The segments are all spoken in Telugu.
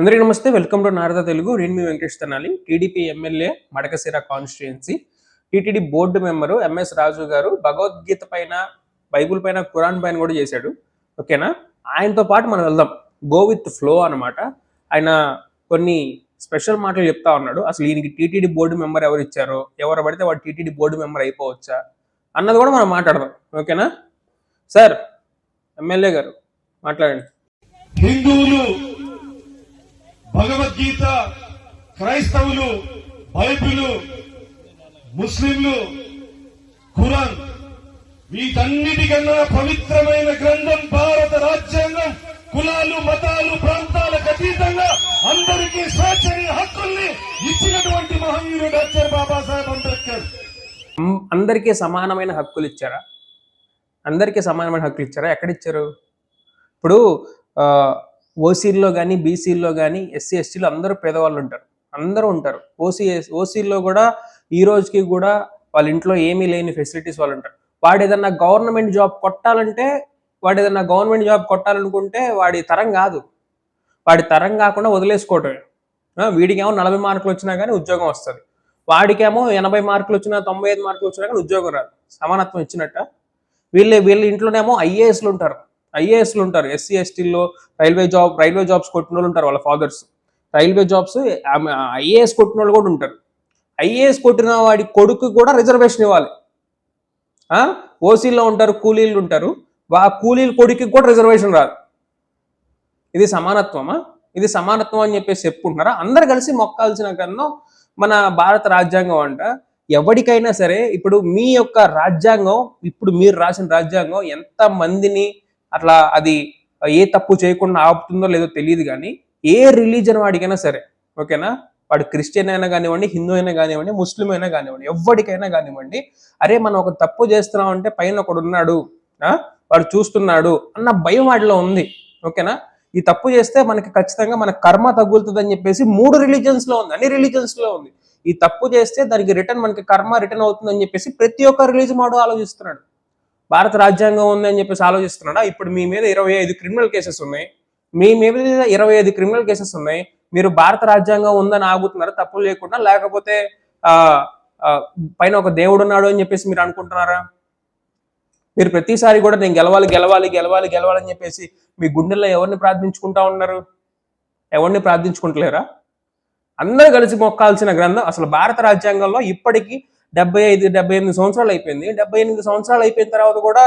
అందరికీ నమస్తే. Welcome to Narada Telugu. నేను మీ Venkatesh Tanali. TDP MLA Madakasira constituency. TTD board member MS Raju garu Bhagavad Gita పైన బైబుల్ పైన ఖురాన్ పైన కూడా చేశాడు. ఓకేనా? ఆయనతో పాటు మనం వెళ్దాం. గో విత్ ఫ్లో అన్నమాట. ఆయన కొన్ని స్పెషల్ మాటలు చెప్తా ఉన్నాడు. అసలు ఈయనకి టీటీడీ బోర్డు మెంబర్ ఎవరు ఇచ్చారో ఎవరు పడితే వాడు టీటీడీ బోర్డు మెంబర్ అయిపోవచ్చా అన్నది కూడా మనం మాట్లాడదాం. ఓకేనా? సార్ ఎమ్మెల్యే గారు మాట్లాడండి. హిందువులు భగవద్గీత క్రైస్తవులు బైబిలు ముస్లింలు ఖురాన్ వీటన్నిటికన్నా పవిత్రమైన గ్రంథం భారత రాజ్యాంగం కులాలు మతాలు ప్రాంతాలకు అతీతంగా అందరికీ స్వేచ్ఛని హక్కుల్ని ఇచ్చినటువంటి మహనీయుడు డాక్టర్ బాబాసాహెబ్ అంబేద్కర్. అందరికీ సమానమైన హక్కులు ఇచ్చారా? అందరికీ సమానమైన హక్కులు ఇచ్చారా? ఎక్కడ ఇచ్చారు ఇప్పుడు ఓసీల్లో కానీ బీసీల్లో కానీ ఎస్సీ ఎస్టీలో అందరూ పేదవాళ్ళు ఉంటారు. అందరూ ఉంటారు. ఓసీ ఓసీల్లో కూడా ఈ రోజుకి కూడా వాళ్ళ ఇంట్లో ఏమీ లేని ఫెసిలిటీస్ వాళ్ళు ఉంటారు. వాడు ఏదన్నా గవర్నమెంట్ జాబ్ కొట్టాలంటే వాడు ఏదన్నా గవర్నమెంట్ జాబ్ కొట్టాలనుకుంటే వాడి తరం కాదు. వాడి తరం కాకుండా వదిలేసుకోవటమే. వీడికేమో నలభై మార్కులు వచ్చినా కానీ ఉద్యోగం వస్తుంది. వాడికేమో ఎనభై మార్కులు వచ్చినా తొంభై ఐదు మార్కులు వచ్చినా కానీ ఉద్యోగం రాదు. సమానత్వం ఇచ్చినట్ట. వీళ్ళే వీళ్ళ ఇంట్లోనేమో ఐఏఎస్లు ఉంటారు. ఐఏఎస్లు ఉంటారు. ఎస్సీ ఎస్టీల్లో రైల్వే జాబ్ రైల్వే జాబ్స్ కొట్టిన వాళ్ళు ఉంటారు వాళ్ళ ఫాదర్స్. రైల్వే జాబ్స్ ఐఏఎస్ కొట్టిన వాళ్ళు కూడా ఉంటారు. ఐఏఎస్ కొట్టిన వాడి కొడుకు కూడా రిజర్వేషన్ ఇవ్వాలి. ఓసీలో ఉంటారు కూలీలు ఉంటారు. వా కూలీల కొడుకు కూడా రిజర్వేషన్ రాదు. ఇది సమానత్వమా? ఇది సమానత్వం అని చెప్పేసి చెప్పుకుంటున్నారా? అందరు కలిసి మొక్కాల్సిన కన్నా మన భారత రాజ్యాంగం అంట ఎవరికైనా సరే ఇప్పుడు మీ యొక్క రాజ్యాంగం ఇప్పుడు మీరు రాసిన రాజ్యాంగం ఎంత మందిని అట్లా అది ఏ తప్పు చేయకుండా ఆపుతుందో లేదో తెలియదు కానీ ఏ రిలీజన్ వాడికైనా సరే ఓకేనా? వాడు క్రిస్టియన్ అయినా కానివ్వండి హిందూ అయినా కానివ్వండి ముస్లిం అయినా కానివ్వండి ఎవరికైనా కానివ్వండి అరే మనం ఒక తప్పు చేస్తున్నాం అంటే పైన ఒకడు ఉన్నాడు ఆ? వాడు చూస్తున్నాడు అన్న భయం వాడిలో ఉంది ఓకేనా? ఈ తప్పు చేస్తే మనకి ఖచ్చితంగా మన కర్మ తగులుతుంది అని చెప్పేసి మూడు రిలీజన్స్లో ఉంది అన్ని రిలీజన్స్లో ఉంది. ఈ తప్పు చేస్తే దానికి రిటర్న్ మనకి కర్మ రిటర్న్ అవుతుంది అని చెప్పేసి ప్రతి ఒక్క రిలీజన్ వాడు ఆలోచిస్తున్నాడు. భారత రాజ్యాంగం ఉంది అని చెప్పేసి ఆలోచిస్తున్నాడా? ఇప్పుడు మీ మీద ఇరవై ఐదు క్రిమినల్ కేసెస్ ఉన్నాయి. మీ మీద ఇరవై ఐదు క్రిమినల్ కేసెస్ ఉన్నాయి. మీరు భారత రాజ్యాంగం ఉందని ఆగుతున్నారు? తప్పులు లేకుండా? లేకపోతే ఆ పైన ఒక దేవుడు ఉన్నాడు అని చెప్పేసి మీరు అనుకుంటున్నారా? మీరు ప్రతిసారి కూడా నేను గెలవాలి గెలవాలి గెలవాలి గెలవాలి అని చెప్పేసి మీ గుండెల్లో ఎవరిని ప్రార్థించుకుంటా ఉన్నారు? ఎవరిని ప్రార్థించుకుంటలేరా? అందరూ కలిసి మొక్కాల్సిన గ్రంథం అసలు భారత రాజ్యాంగంలో ఇప్పటికీ డెబ్బై ఐదు డెబ్బై ఎనిమిది సంవత్సరాలు అయిపోయింది. డెబ్బై ఎనిమిది సంవత్సరాలు అయిపోయిన తర్వాత కూడా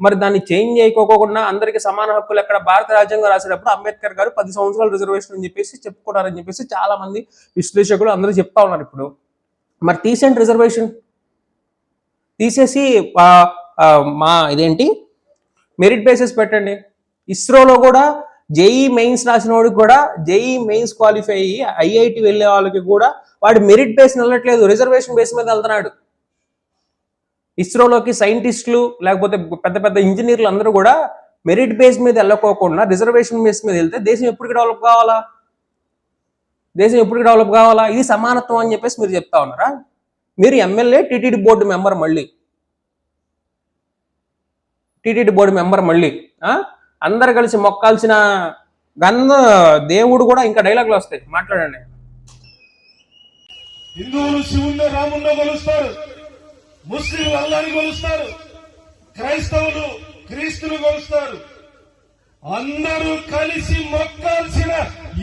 మరి దాన్ని చేంజ్ చేయకోకుండా అందరికీ సమాన హక్కులు ఎక్కడ భారత రాజ్యాంగం రాసేటప్పుడు అంబేద్కర్ గారు పది సంవత్సరాల రిజర్వేషన్ అని చెప్పేసి చెప్పుకున్నారని చెప్పేసి చాలా మంది విశ్లేషకులు అందరూ చెప్తా ఉన్నారు ఇప్పుడు. మరి తీసేయండి రిజర్వేషన్. తీసేసి మా ఇదేంటి? మెరిట్ బేసిస్ పెట్టండి. ఇస్రోలో కూడా జేఈ మెయిన్స్ రాసిన వాడికి కూడా జేఈ మెయిన్స్ క్వాలిఫై అయ్యి ఐఐటి వెళ్ళే వాళ్ళకి కూడా వాడు మెరిట్ బేస్ వెళ్ళట్లేదు రిజర్వేషన్ బేస్ మీద వెళ్తున్నాడు. ఇస్రోలోకి సైంటిస్టులు లేకపోతే పెద్ద పెద్ద ఇంజనీర్లు అందరూ కూడా మెరిట్ బేస్ మీద వెళ్ళకోకుండా రిజర్వేషన్ బేస్ మీద వెళ్తే దేశం ఎప్పటికి డెవలప్ కావాలా? దేశం ఎప్పటికి డెవలప్ కావాలా? ఇది సమానత్వం అని చెప్పేసి మీరు చెప్తా ఉన్నారా? మీరు ఎమ్మెల్యే టీటీడీ బోర్డు మెంబర్ మళ్ళీ. టీటీడీ బోర్డు మెంబర్ మళ్ళీ. అందరు కలిసి మొక్కాల్సిన గంధ దేవుడు కూడా ఇంకా డైలాగులు వస్తాయి. మాట్లాడండి. హిందువులు శివుణ్ణి రాముణ్ణి కొలుస్తారు. ముస్లింలు అల్లాని కొలుస్తారు. క్రైస్తవులు క్రీస్తులు కొలుస్తారు. అందరూ కలిసి మొక్కాల్సిన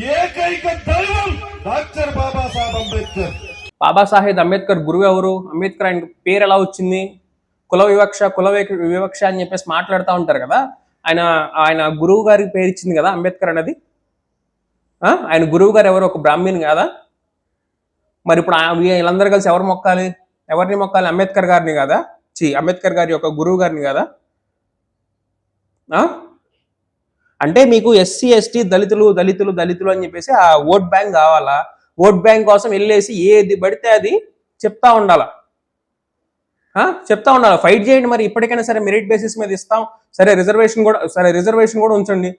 ఏకైక దైవం డాక్టర్ బాబాసాహెబ్ అంబేద్కర్. బాబాసాహెబ్ అంబేద్కర్ గురువు ఎవరు? అంబేద్కర్ ఆయన పేరు ఎలా వచ్చింది? కుల వివక్ష కుల వివ- వివక్ష అని చెప్పేసి మాట్లాడుతూ ఉంటారు కదా. ఆయన ఆయన గురువు గారికి పేరు ఇచ్చింది కదా అంబేద్కర్ అనేది ఆయన గురువు గారు ఎవరు? ఒక బ్రాహ్మీణ్ కాదా? మరి ఇప్పుడు వీళ్ళందరూ కలిసి ఎవరు మొక్కాలి? ఎవరిని మొక్కాలి? అంబేద్కర్ గారిని కదా? చి అంబేద్కర్ గారి యొక్క గురువు గారిని కదా? అంటే మీకు ఎస్సీ ఎస్టీ దళితులు దళితులు దళితులు అని చెప్పేసి ఆ ఓట్ బ్యాంక్ కావాలా? ఓట్ బ్యాంక్ కోసం వెళ్ళేసి ఏది పడితే అది చెప్తా ఉండాలా? చెప్తా ఉన్నారు ఫైట్ చేయండి మరి. ఇప్పటికైనా సరే మెరిట్ బేసిస్ మీద ఇస్తాం. సరే రిజర్వేషన్ కూడా సరే రిజర్వేషన్ కూడా ఉంచండి.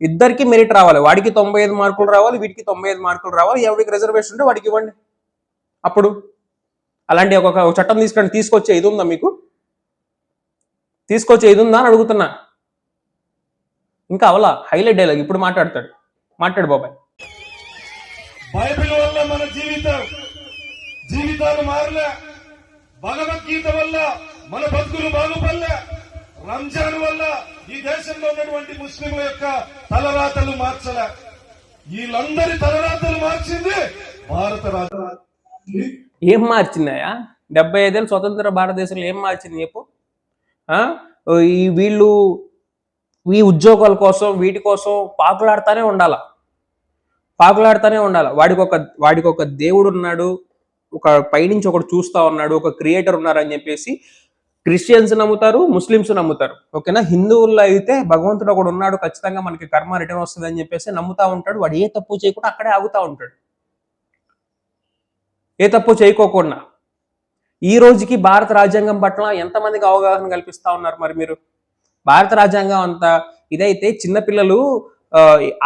ఇద్దరికి మెరిట్ రావాలి. వాడికి తొంభై ఐదు మార్కులు రావాలి వీటికి తొంభై ఐదు మార్కులు రావాలి. ఎవరికి రిజర్వేషన్ ఉంటే వాడికి ఇవ్వండి. అప్పుడు అలాంటి ఒక ఒక చట్టం తీసుకొని తీసుకొచ్చే ఇది ఉందా మీకు? తీసుకొచ్చే ఇది ఉందా అని అడుగుతున్నా. ఇంకా అవలా? హైలైట్ డైలాగ్ ఇప్పుడు మాట్లాడతాడు. మాట్లాడు బాబాయ్. బైబిల్ వల్ల మన జీవితం జీవితాలు మారలే భగవద్గీత వల్ల మన బతుకులు బాగుపడలే. రంజాన్ వల్ల ఈ దేశంలో ఉన్నటువంటి ముస్లింల యొక్క తలరాతలు మార్చలే. వీళ్ళందరి తలరాతలు మార్చింది భారత రాత ఏం మార్చిందాయా డెబ్బై ఐదేళ్ళు స్వతంత్ర భారతదేశంలో ఏం మార్చింది చెప్పు? ఈ వీళ్ళు ఈ ఉద్యోగాల కోసం వీటి కోసం పాకులాడుతూనే ఉండాల? పాకులాడుతూనే ఉండాలి? వాడికి ఒక వాడికి ఒక దేవుడు ఉన్నాడు ఒక పైనుంచి ఒకడు చూస్తా ఉన్నాడు ఒక క్రియేటర్ ఉన్నారు అని చెప్పేసి క్రిస్టియన్స్ నమ్ముతారు ముస్లిమ్స్ నమ్ముతారు. ఓకేనా? హిందువుల్లో అయితే భగవంతుడు ఒకడు ఉన్నాడు ఖచ్చితంగా మనకి కర్మ రిటర్న్ వస్తుంది అని చెప్పేసి నమ్ముతా ఉంటాడు. వాడు ఏ తప్పు చేయకుండా అక్కడే ఆగుతా ఉంటాడు. ఏ తప్పు చేయకోకుండా. ఈ రోజుకి భారత రాజ్యాంగం పట్ల ఎంతమందికి అవగాహన కల్పిస్తా ఉన్నారు మరి మీరు? భారత రాజ్యాంగం అంతా ఇదైతే చిన్నపిల్లలు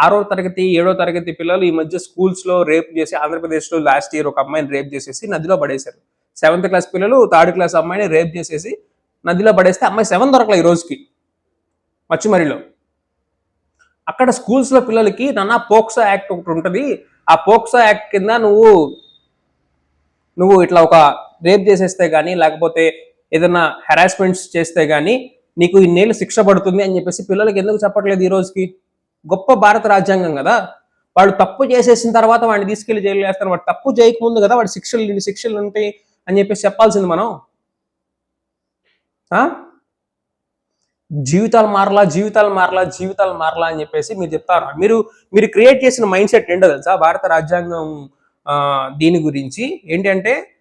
ఆరో తరగతి ఏడో తరగతి పిల్లలు ఈ మధ్య స్కూల్స్లో రేప్ చేసి ఆంధ్రప్రదేశ్లో లాస్ట్ ఇయర్ ఒక అమ్మాయిని రేప్ చేసేసి నదిలో పడేశారు. సెవెంత్ క్లాస్ పిల్లలు థర్డ్ క్లాస్ అమ్మాయిని రేప్ చేసేసి నదిలో పడేస్తే అమ్మాయి సెవెన్ దొరకలే ఈ రోజుకి మచ్చిమరిలో. అక్కడ స్కూల్స్లో పిల్లలకి నాన్న పోక్సో యాక్ట్ ఒకటి ఉంటుంది. ఆ పోక్సో యాక్ట్ కింద నువ్వు నువ్వు ఇట్లా ఒక రేప్ చేసేస్తే కానీ లేకపోతే ఏదైనా హెరాస్మెంట్స్ చేస్తే కానీ నీకు ఇన్నేళ్ళు శిక్ష పడుతుంది అని చెప్పేసి పిల్లలకి ఎందుకు చెప్పట్లేదు ఈ రోజుకి? గొప్ప భారత రాజ్యాంగం కదా. వాడు తప్పు చేసేసిన తర్వాత వాడిని తీసుకెళ్ళి జైలు వేస్తారు. వాడు తప్పు చేయకముందు కదా వాడు శిక్షలు ఇన్ని శిక్షలు ఉంటాయి అని చెప్పేసి చెప్పాల్సింది మనం. ఆ? జీవితాలు మారలా జీవితాలు మారలా జీవితాలు మారలా అని చెప్పేసి మీరు చెప్తారు. మీరు మీరు క్రియేట్ చేసిన మైండ్ సెట్ ఏంటో తెలుసా? భారత రాజ్యాంగం దీని గురించి ఏంటంటే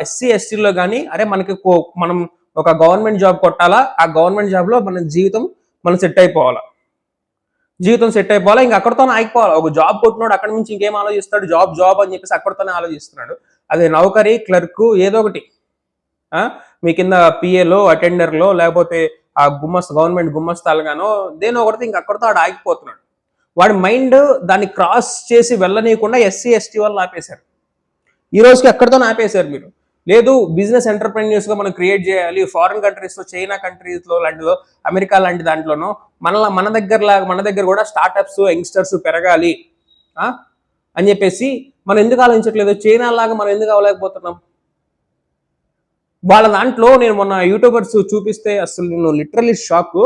ఎస్సీ ఎస్టీలో కానీ అరే మనకి కో- మనం ఒక గవర్నమెంట్ జాబ్ కొట్టాలా? ఆ గవర్నమెంట్ జాబ్లో మన జీవితం మనం సెట్ అయిపోవాలా? జీవితం సెట్ అయిపోవాలా. ఇంకా అక్కడతోనే ఆగిపోవాలి. ఒక జాబ్ కొట్టినోడు అక్కడ నుంచి ఇంకేం ఆలోచిస్తాడు? జాబ్ జాబ్ అని చెప్పేసి అక్కడతోనే ఆలోచిస్తున్నాడు. అదే నౌకరీ క్లర్క్ ఏదో ఒకటి. మీ కింద పిఏలో అటెండర్లో లేకపోతే ఆ గుమ్మస్ గవర్నమెంట్ గుమ్మస్తాలుగానో దేనో ఒకటి ఇంక అక్కడితో ఆడు ఆగిపోతున్నాడు. వాడి మైండ్ దాన్ని క్రాస్ చేసి వెళ్ళనీయకుండా ఎస్సీ ఎస్టీ వాళ్ళు ఆపేశారు. ఈ రోజుకి ఎక్కడితో ఆపేశారు మీరు. లేదు బిజినెస్ ఎంటర్ప్రెన్యూర్స్గా మనం క్రియేట్ చేయాలి ఫారిన్ కంట్రీస్లో చైనా కంట్రీస్లో లాంటిలో లాంటిదో అమెరికా లాంటి దాంట్లోనో మన మన దగ్గరలా మన దగ్గర కూడా స్టార్టప్స్ యంగ్స్టర్స్ పెరగాలి అని చెప్పేసి మనం ఎందుకు ఆలోచించట్లేదు? చైనా లాగా మనం ఎందుకు అవ్వలేకపోతున్నాం? వాళ్ళ దాంట్లో నేను మొన్న యూట్యూబర్స్ చూపిస్తే అసలు నేను లిటరలీ షాక్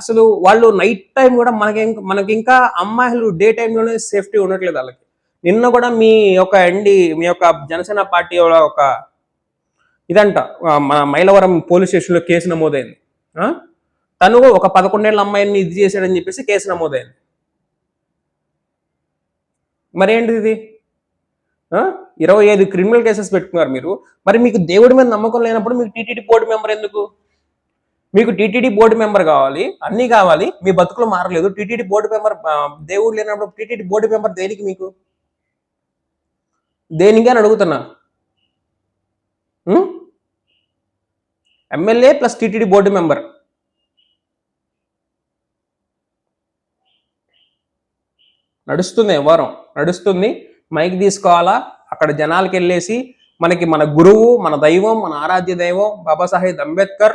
అసలు వాళ్ళు నైట్ టైం కూడా మనకి మనకి ఇంకా అమ్మాయిలు డే టైంలోనే సేఫ్టీ ఉండట్లేదు వాళ్ళకి. నిన్న కూడా మీ యొక్క ఎండి మీ యొక్క జనసేన పార్టీ ఒక ఇదంట మన మైలవరం పోలీస్ స్టేషన్లో కేసు నమోదైంది. తను ఒక పదకొండేళ్ళ అమ్మాయిని ఇది చేశాడని చెప్పేసి కేసు నమోదైంది. మరేంటిది ఇది? ఇరవై ఐదు క్రిమినల్ కేసెస్ పెట్టుకున్నారు మీరు. మరి మీకు దేవుడి మీద నమ్మకం లేనప్పుడు మీకు టీటీడీ బోర్డు మెంబర్ ఎందుకు? మీకు టీటీడీ బోర్డు మెంబర్ కావాలి అన్నీ కావాలి మీ బతుకులు మారలేదు. టీటీడీ బోర్డు మెంబర్ దేవుడు లేనప్పుడు టీటీడీ బోర్డు మెంబర్ దేనికి మీకు? దేనికి అని అడుగుతున్నా. MLA plus TTD board member నడుస్తుంది వ్యవహారం. నడుస్తుంది. మైక్ తీసుకోవాలా? అక్కడ జనాలకి వెళ్ళేసి మనకి మన గురువు మన దైవం మన ఆరాధ్య దైవం బాబాసాహెబ్ అంబేద్కర్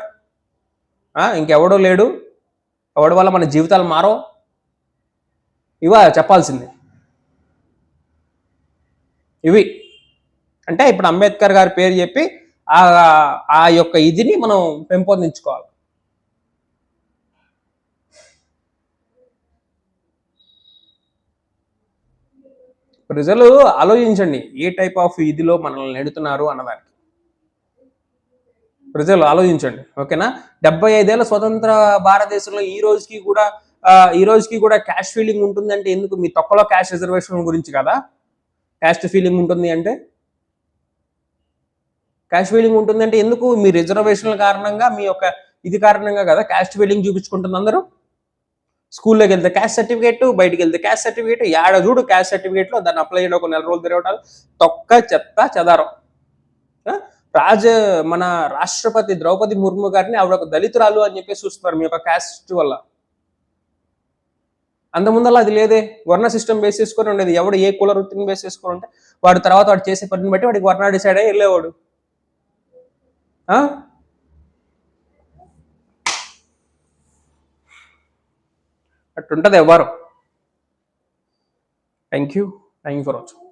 ఇంకెవడో లేడు. ఎవడి వల్ల మన జీవితాలు మారో ఇవా చెప్పాల్సింది. ఇవి. అంటే ఇప్పుడు అంబేద్కర్ గారి పేరు చెప్పి ఆ ఆ యొక్క ఇదిని మనం పెంపొందించుకోవాలి. ప్రజలు ఆలోచించండి ఏ టైప్ ఆఫ్ ఇదిలో మనల్ని నెడుతున్నారు అన్నదానికి. ప్రజలు ఆలోచించండి ఓకేనా? డెబ్బై ఐదేళ్ళ స్వతంత్ర భారతదేశంలో ఈ రోజుకి కూడా ఈ రోజుకి కూడా క్యాష్ ఫీలింగ్ ఉంటుందంటే ఎందుకు? మీ తొక్కలో క్యాష్ రిజర్వేషన్ గురించి కదా. క్యాస్ట్ ఫీలింగ్ ఉంటుంది అంటే క్యాష్ ఫీలింగ్ ఉంటుందంటే ఎందుకు? మీ రిజర్వేషన్ల కారణంగా మీ యొక్క ఇది కారణంగా కదా క్యాస్ట్ ఫీలింగ్ చూపించుకుంటుంది అందరూ. స్కూల్లోకి వెళ్తే క్యాస్ట్ సర్టిఫికేట్ బయటికి వెళ్తే క్యాస్ట్ సర్టిఫికేట్ యాడ చూడు క్యాస్ట్ సర్టిఫికేట్లో దాన్ని అప్లై చేయడం ఒక నెల రోజులు తిరగటాలు. తొక్క చెత్త చెదారం. రాజ మన రాష్ట్రపతి ద్రౌపది ముర్ము గారిని ఆవిడ ఒక దళితురాలు అని చెప్పేసి చూస్తున్నారు మీ యొక్క క్యాస్ట్ వల్ల. అంత ముందలా అది లేదే. వర్ణ సిస్టమ్ బేస్ చేసుకొని ఉండేది. ఎవడు ఏ కుల వృత్తిని బేస్ చేసుకొని ఉంటే వాడు తర్వాత వాడు చేసే పనిని బట్టి వాడికి వర్ణ డిసైడ్ అయ్యి వెళ్ళేవాడు. అట్టుంటది ఎవరు thank you thank you for watching